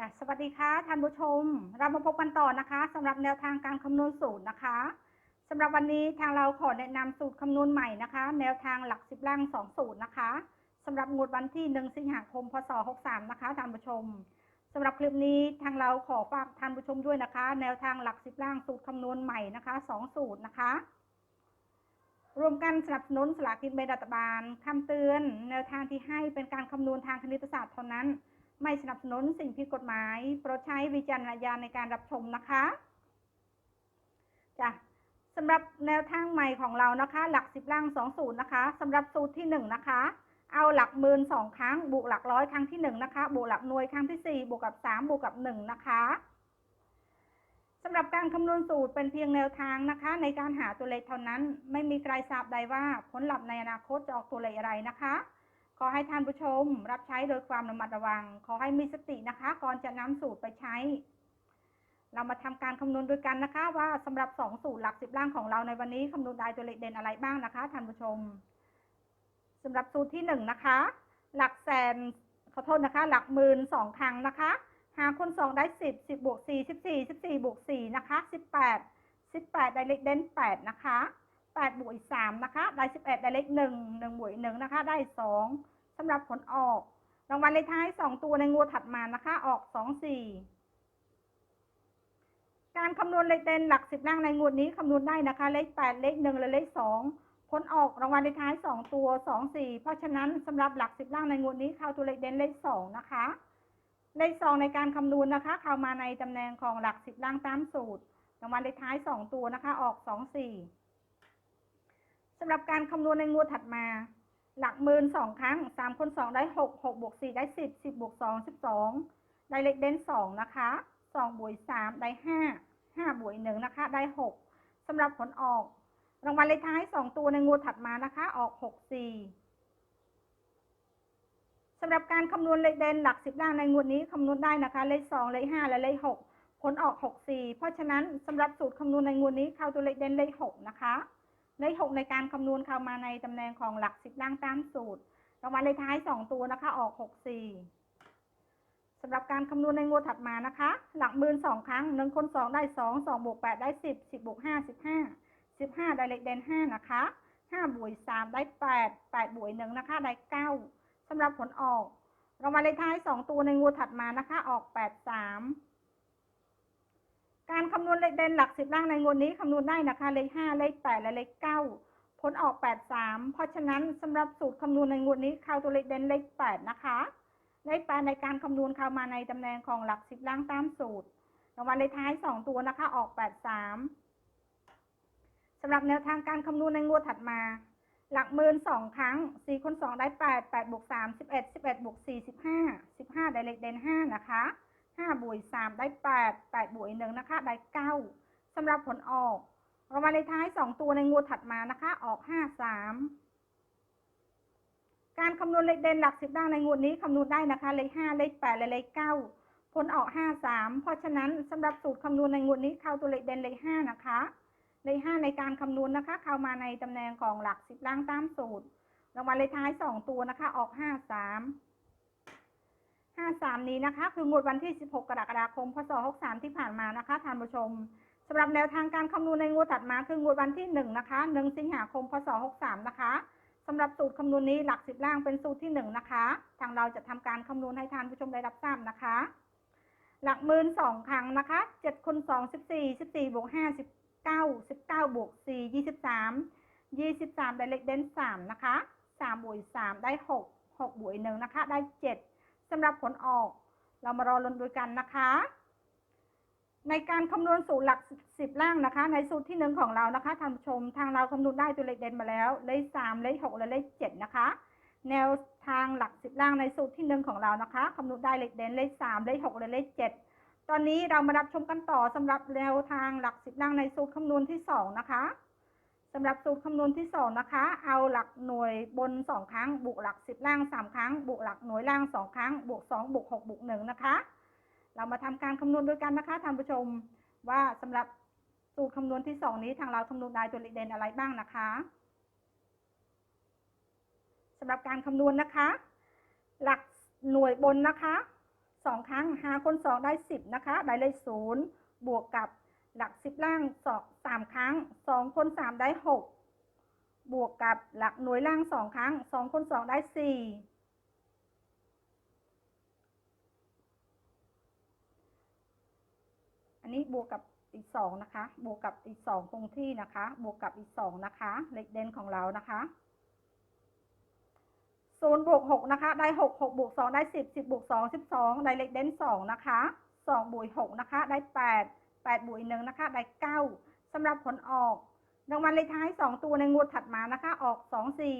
จ้ะสวัสดีค่ะท่านผู้ชม เรามาพบกันต่อนะคะสำหรับแนวทางการคำนวณสูตรนะคะสำหรับวันนี้ทางเราขอแนะนำสูตรคำนวณใหม่นะคะ แนวทางหลักสิบล่างสองสูตรนะคะสำหรับงวดวันที่หนึ่งสิงหาคมพศหกสามนะคะท่านผู้ชมสำหรับคลิปนี้ทางเราขอฝากท่านผู้ชมด้วยนะคะ แนวทางหลักสิบล่างสูตรคำนวณใหม่นะคะสองสูตรนะคะรวมกันสนับสนุนสลากกินแบ่งรัฐบาลคำเตือน แนวทางที่ให้เป็นการคำนวณทางคณิตศาสตร์เท่านั้น ไม่สนับสนุนสิ่งผิดกฎหมาย โปรดใช้วิจารณญาณในการรับชมนะคะจ้ะสำหรับแนวทางใหม่ของเรานะคะ หลักสิบล่างสองสูตรนะคะสำหรับสูตรที่หนึ่งนะคะ เอาหลักหมื่นสองครั้งบวกหลักร้อยครั้งที่หนึ่งนะคะบวกหลักหน่วยครั้งที่สี่บวกกับสามบวกกับหนึ่งนะคะสำหรับการคำนวณสูตรเป็นเพียงแนวทางนะคะ ในการหาตัวเลขเท่านั้น ไม่มีใครทราบใดว่าผลลัพธ์ในอนาคตจะออกตัวเลขอะไรนะคะ ขอให้ท่านผู้ชมรับใช้โดยความระมัดระวัง ขอให้มีสตินะคะ ก่อนจะนำสูตรไปใช้ เรามาทำการคำนวณด้วยกันนะคะ ว่าสำหรับ 2 สูตรหลักสิบล่างของเราในวันนี้คำนวณได้ตัวเลขเด่นอะไรบ้างนะคะท่านผู้ชมสำหรับสูตรที่ 1 นะคะ หลักแสนขอโทษนะคะ หลักหมื่นสองครั้งนะคะ หาคนสองได้สิบสิบบวกสี่สิบสี่สิบสี่บวกสี่นะคะสิบแปดสิบแปดได้เลขเด่นแปดนะคะ แปดบวกอีกสามนะคะ ได้สิบเอ็ดได้เลขหนึ่งหนึ่งบวกอีกหนึ่งนะคะ ได้สองสำหรับผลออก รางวัลเลขท้ายสองตัวในงวดถัดมานะคะ ออกสองสี่การคำนวณเลขเด่นหลักสิบล่างในงวดนี้คำนวณได้นะคะ เลขแปดเลขหนึ่งและเลขสองผลออกรางวัลเลขท้ายสองตัวสองสี่เพราะฉะนั้นสำหรับหลักสิบล่างในงวดนี้เข้าตัวเลขเด่นเลขสองนะคะเลขสองในการคำนวณนะคะ เข้ามาในตำแหน่งของหลักสิบล่างตามสูตรรางวัลเลขท้ายสองตัวนะคะ ออกสองสี่ สำหรับการคำนวณในงวดถัดมา หลักหมื่นสองครั้งสามคนสองได้หกหกบวกสี่ได้สิบสิบบวกสองสิบสองได้เลขเด่นสองนะคะสองบวกสามได้ห้าห้าบวกหนึ่งนะคะ ได้หกสำหรับผลออก รางวัลเลขท้ายสองตัวในงวดถัดมานะคะ ออกหกสี่สำหรับการคำนวณเลขเด่นหลักสิบล่างในงวดนี้คำนวณได้นะคะ เลขสองเลขห้าและเลขหกผลออกหกสี่เพราะฉะนั้นสำหรับสูตรคำนวณในงวดนี้เข้าตัวเลขเด่นเลขหกนะคะ เลขหกในการคำนวณเข้ามาในตำแหน่งของหลักสิบล่างตามสูตรรางวัลเลขท้ายสองตัวนะคะออกหกสี่สำหรับการคำนวณในงวดถัดมานะคะ หลักหมื่นสองครั้งหนึ่งคนสองได้สองสองบวกแปดได้สิบสิบบวกห้าสิบห้าสิบห้าได้เลขเด่นห้านะคะห้าบวกสามได้แปดแปดบวกหนึ่งนะคะ ได้เก้าสำหรับผลออกรางวัลเลขท้ายสองตัวในงวดถัดมานะคะ ออกแปดสาม การคำนวณเลขเด่นหลักสิบล่างในงวดนี้คำนวณได้นะคะ เลขห้าเลขแปดและเลขเก้าผลออก83เพราะฉะนั้นสำหรับสูตรคำนวณในงวดนี้เข้าตัวเลขเด่นเลข8นะคะเลข8ในการคำนวณเข้ามาในตำแหน่งของหลัก10ล่างตามสูตรรางวัลเลขท้าย2ตัวนะคะ ออก83สำหรับแนวทางการคำนวณในงวดถัดมา หลักหมื่นสองครั้ง4คูณ2ได้8 8บวก3 11 11บวก4 15 15ได้เลขเด่น5นะคะ 5บวก3ได้ 8 8บวก1นะคะ ได้ 9สำหรับผลออกรางวัลเลขท้าย 2 ตัวในงวดถัดมานะคะ ออก 53 การคำนวณเลขเด่นหลักสิบล่างในงวดนี้คำนวณได้นะคะ เลข 5 เลข 8 และเลข 9 ผลออก 53 เพราะฉะนั้นสำหรับสูตรคำนวณในงวดนี้เข้าตัวเลขเด่นเลข 5 นะคะ เลข 5 ในการคำนวณนะคะ เข้ามาในตำแหน่งของหลักสิบล่างตามสูตรรางวัลเลขท้าย 2 ตัวนะคะ ออก 53 53 นี้นะคะ คืองวดวันที่ 16 กรกฎาคม พศ 63 ที่ผ่านมานะคะท่านผู้ชมสำหรับแนวทางการคำนวณในงวดถัดมาคืองวดวันที่ 1 นะคะ 1 สิงหาคม พศ 63 นะคะสำหรับสูตรคำนวณนี้หลักสิบล่างเป็นสูตรที่ 1 นะคะ ทางเราจะทำการคำนวณให้ท่านผู้ชมได้รับทราบนะคะ หลักหมื่นสองครั้งนะคะ 7คูณ2 14 14บวก5 19 19บวก4 23 23 ได้เลขเด่น3นะคะ3บวก3ได้ 6 6บวก1นะคะ ได้ 7 สำหรับผลออก เรามารอลุ้นด้วยกันนะคะ ในการคำนวณสูตรหลักสิบล่างนะคะ ในสูตรที่หนึ่งของเรานะคะท่านผู้ชมทางเราคำนวณได้ตัวเลขเด่นมาแล้ว เลขสามเลขหกและเลขเจ็ดนะคะ แนวทางหลักสิบล่างในสูตรที่หนึ่งของเรานะคะคำนวณได้เลขเด่นเลขสามเลขหกและเลขเจ็ดตอนนี้เรามารับชมกันต่อสำหรับแนวทางหลักสิบล่างในสูตรคำนวณที่สองนะคะ สำหรับสูตรคำนวณที่สองนะคะ เอาหลักหน่วยบนสองครั้ง บวกหลักสิบล่างสามครั้ง บวกหลักหน่วยล่างสองครั้ง บวกสองบวกหกบวกหนึ่งนะคะ เรามาทำการคำนวณด้วยกันนะคะท่านผู้ชมว่าสำหรับสูตรคำนวณที่สองนี้ทางเราคำนวณได้ตัวเลขเด่นอะไรบ้างนะคะสำหรับการคำนวณนะคะ หลักหน่วยบนนะคะสองครั้งหาคนสองได้สิบนะคะ ได้เลขศูนย์บวกกับ หลักสิบล่างสองสามครั้งสองคนสามได้หกบวกกับหลักหน่วยล่างสองครั้งสองคนสองได้สี่อันนี้บวกกับอีกสองนะคะ บวกกับอีกสองคงที่นะคะ บวกกับอีกสองนะคะเลขเด่นของเรานะคะศูนย์บวกหกนะคะ ได้หกหกบวกสองได้สิบสิบบวกสองสิบสองได้เลขเด่นสองนะคะสองบวกหกนะคะ ได้แปด แปดบวกหนึ่งนะคะ ได้เก้าสำหรับผลออก รางวัลเลขท้ายสองตัวในงวดถัดมานะคะ ออกสองสี่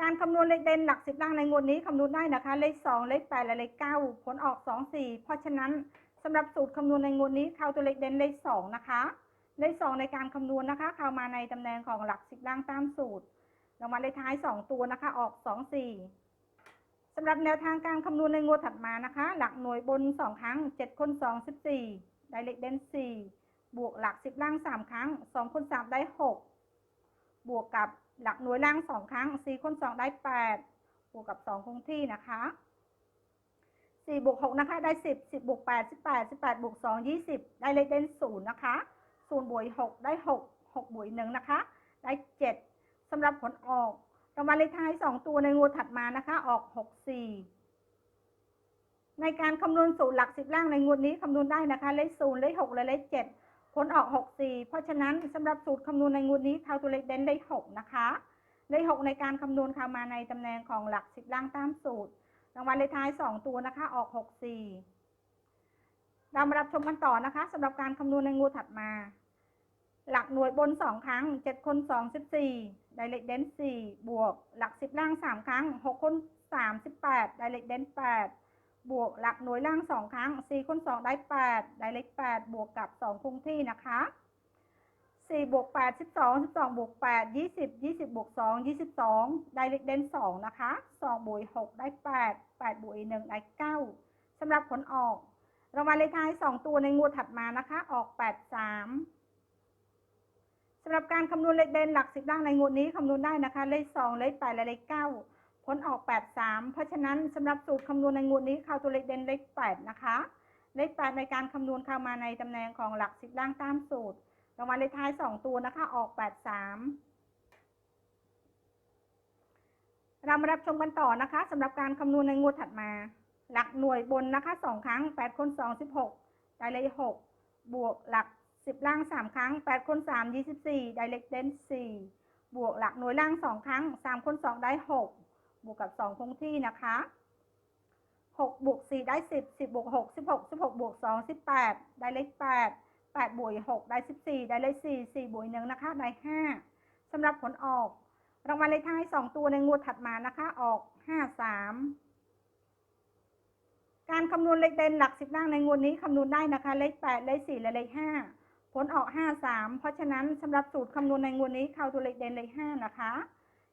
การคำนวณเลขเด่นหลักสิบล่างในงวดนี้คำนวณได้นะคะ เลขสองเลขแปดและเลขเก้าผลออกสองสี่เพราะฉะนั้นสำหรับสูตรคำนวณในงวดนี้เข้าตัวเลขเด่นเลขสองนะคะ เลขสองในการคำนวณนะคะ เข้ามาในตำแหน่งของหลักสิบล่างตามสูตรรางวัลเลขท้ายสองตัวนะคะ ออกสอง สำหรับแนวทางการคำนวณในงวดถัดมานะคะ หลักหน่วยบนสองครั้งเจ็ดคนสองสิบสี่ได้เลขเด่นสี่บวกหลักสิบล่างสามครั้งสองคนสามได้หกบวกกับหลักหน่วยล่างสองครั้งสี่คนสองได้แปดบวกกับสองคงที่นะคะสี่บวกหกนะคะ ได้สิบสิบบวกแปดสิบแปดสิบแปดบวกสองยี่สิบได้เลขเด่นศูนย์นะคะศูนย์บวกหกได้หกหกบวกหนึ่งนะคะ ได้เจ็ดสำหรับผลออก รางวัลเลขท้าย2ตัวในงวดถัดมานะคะ ออก64ในการคำนวณสูตรหลักสิบล่างในงวดนี้คำนวณได้นะคะ เลขศูนย์เลขหกและเลขเจ็ดผลออก64เพราะฉะนั้นสำหรับสูตรคำนวณในงวดนี้เข้าตัวเลขเด่นเลขหกนะคะเลขหกในการคำนวณเข้ามาในตำแหน่งของหลักสิบล่างตามสูตรรางวัลเลขท้าย2ตัวนะคะ ออก64เรามารับชมกันต่อนะคะสำหรับการคำนวณในงวดถัดมา หลักหน่วยบนสองครั้งเจ็ดคนสองสิบสี่ไดเรกเดนสี่บวก หลักสิบล่างสามครั้งหกคนสามสิบแปดไดเรกเดนแปดบวกหลักหน่วยล่างสองครั้งสี่คนสองได้แปดไดเรกแปดบวกกับสองคงที่นะคะสี่บวกแปดสิบสองสิบสองบวกแปดยี่สิบยี่สิบบวกสองยี่สิบสองไดเรกเดนสองนะคะสองบวกหกได้แปดแปดบวกหนึ่งได้เก้าสำหรับผลออกรางวัลเลขท้ายสองตัวในงวดถัดมานะคะ ออกแปดสาม รับการคำนวณเลขเด่นหลักสิบล่างในงวดนี้คำนวณได้นะคะ เลขสองเลขแปดและเลขเก้าผลออกแปดสามเพราะฉะนั้นสำหรับสูตรคำนวณในงวดนี้เข้าตัวเลขเด่นเลขแปดนะคะ เลขแปดในการคำนวณเข้ามาในตำแหน่งของหลักสิบล่างตามสูตรรางวัลเลขท้ายสองตัวนะคะ ออกแปดสามเรามารับชมกันต่อนะคะสำหรับการคำนวณในงวดถัดมา หลักหน่วยบนนะคะสองครั้งแปดคนสองสิบหกได้เลขหกบวกหลัก สิบล่างสามครั้งแปดคนสามยี่สิบสี่ไดเรกเดนสี่บวกหลักหน่วยล่างสองครั้งสามคนสองได้หกบวกกับสองคงที่นะคะหกบวกสี่ได้สิบสิบบวกหกสิบหกสิบหกบวกสองสิบแปดได้เลขแปดแปดบวกหกได้สิบสี่ได้เลขสี่สี่บวกหนึ่งนะคะได้ห้าสำหรับผลออก รางวัลเลขท้ายสองตัวในงวดถัดมานะคะออกห้าสามการคำนวณเลขเด่นหลักสิบล่างในงวดนี้คำนวณได้นะคะ เลขแปดเลขสี่และเลขห้า ผลออก5 3เพราะฉะนั้นสำหรับสูตรคำนวณในงวดนี้เข้าตัวเลขเด่นเลข5นะคะ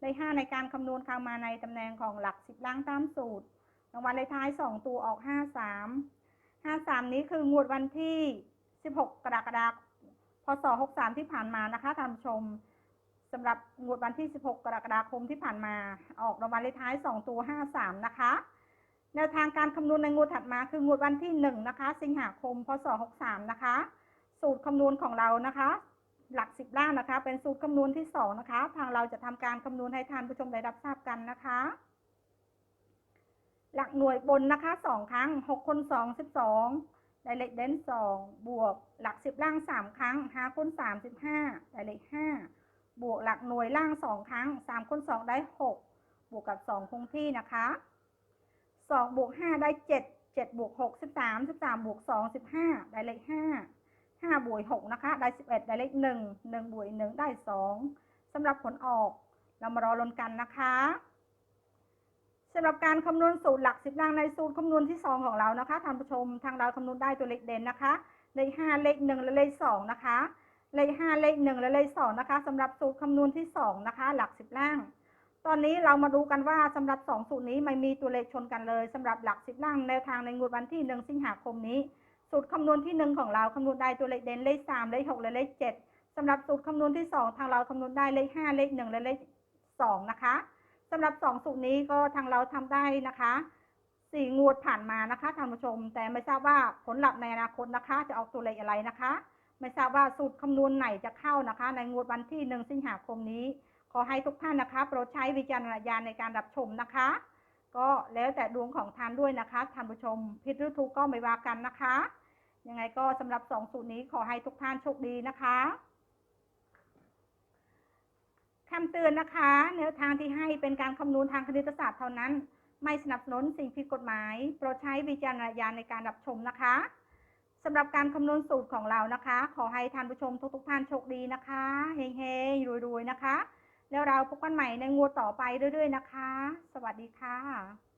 เลข5ในการคำนวณเข้ามาในตำแหน่งของหลัก10ล่างตามสูตรรางวัลเลขท้าย2ตัวออก5 3 5 3นี้คืองวดวันที่16กรกฎาคมพศ63ที่ผ่านมานะคะท่านผู้ชมสำหรับงวดวันที่ 16 กรกฎาคมที่ผ่านมา ออกรางวัลเลขท้าย 2 ตัว 5 3 นะคะ แนวทางการคำนวณในงวดถัดมาคืองวดวันที่ 1 นะคะ สิงหาคม พศ 63 นะคะ สูตรคำนวณของเรานะคะ หลักสิบล่างนะคะ เป็นสูตรคำนวณที่สองนะคะ ทางเราจะทำการคำนวณให้ท่านผู้ชมได้รับทราบกันนะคะ หลักหน่วยบนนะคะสองครั้งหกคนสองสิบสองได้เลขเด่นสองบวกหลักสิบล่างสามครั้งห้าคนสามสิบห้าได้เลขห้าบวกหลักหน่วยล่างสองครั้งสามคนสองได้หกบวกกับสองคงที่นะคะสองบวกห้าได้เจ็ดเจ็ดบวกหกสิบสามสิบสามบวกสองสิบห้าได้เลขห้า ห้าบวกหกนะคะ ได้สิบเอ็ดได้เลขหนึ่งหนึ่งบวกหนึ่งได้สองสำหรับผลออก เรามารอลนกันนะคะสำหรับการคำนวณสูตรหลักสิบล่างในสูตรคำนวณที่สองของเรานะคะท่านผู้ชมทางเราคำนวณได้ตัวเลขเด่นนะคะ เลขห้าเลขหนึ่งและเลขสองนะคะ เลขห้าเลขหนึ่งและเลขสองนะคะสำหรับสูตรคำนวณที่สองนะคะ หลักสิบล่าง ตอนนี้เรามาดูกันว่าสำหรับสองสูตรนี้ไม่มีตัวเลขชนกันเลยสำหรับหลักสิบล่างแนวทางในงวดวันที่หนึ่งสิงหาคมนี้ สูตรคำนวณที่หนึ่งของเราคำนวณได้ตัวเลขเด่นเลขสามเลขหกและเลขเจ็ดสำหรับสูตรคำนวณที่สองทางเราคำนวณได้เลขห้าเลขหนึ่งและเลขสองนะคะสำหรับสองสูตรนี้ก็ทางเราทำได้นะคะสี่งวดผ่านมานะคะท่านผู้ชม แต่ไม่ทราบว่าผลลัพธ์ในอนาคตนะคะ จะออกตัวเลขอะไรนะคะ ไม่ทราบว่าสูตรคำนวณไหนจะเข้านะคะ ในงวดวันที่หนึ่งสิงหาคมนี้ ขอให้ทุกท่านนะคะโปรดใช้วิจารณญาณในการรับชมนะคะ ก็แล้วแต่ดวงของท่านด้วยนะคะท่านผู้ชม ผิดหรือถูกก็ไม่ว่ากันนะคะ ยังไงก็สำหรับสองสูตรนี้ขอให้ทุกท่านโชคดีนะคะคำเตือนนะคะแนวทางที่ให้เป็นการคำนวณทางคณิตศาสตร์เท่านั้น ไม่สนับสนุนสิ่งผิดกฎหมาย โปรดใช้วิจารณญาณในการรับชมนะคะสำหรับการคำนวณสูตรของเรานะคะ ขอให้ท่านผู้ชมทุกๆท่านโชคดีนะคะเฮงๆรวยๆนะคะ แล้วเราพบกันใหม่ในงวดต่อไปเรื่อยๆนะคะ สวัสดีค่ะ